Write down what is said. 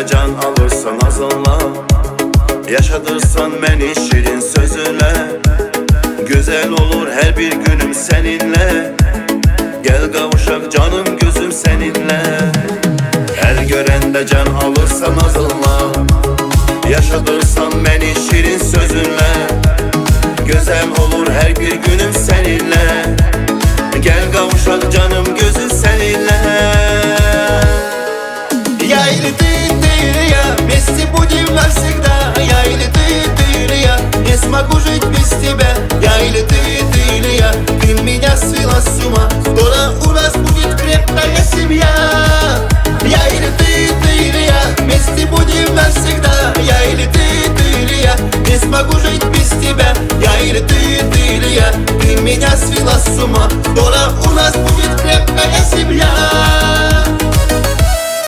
görəndə can alırsan azınla. Yaşadırsan məni şirin sözülə Güzel olur her bir günüm seninle. Gel kavuşak canım gözüm seninle. Her görende can alırsan azınla. Yaşadırsan beni şirin sözünle Güzel olur her bir günüm seninle. Gel kavuşak canım gözüm могу жить без тебя. Я или ты, ты или я. Ты меня свела с ума. Скоро у нас будет крепкая семья? Я или ты, ты или я. Вместе будем навсегда. Я или ты, ты или я. Не смогу жить без тебя. Я или ты, ты или я. Ты меня свела с ума.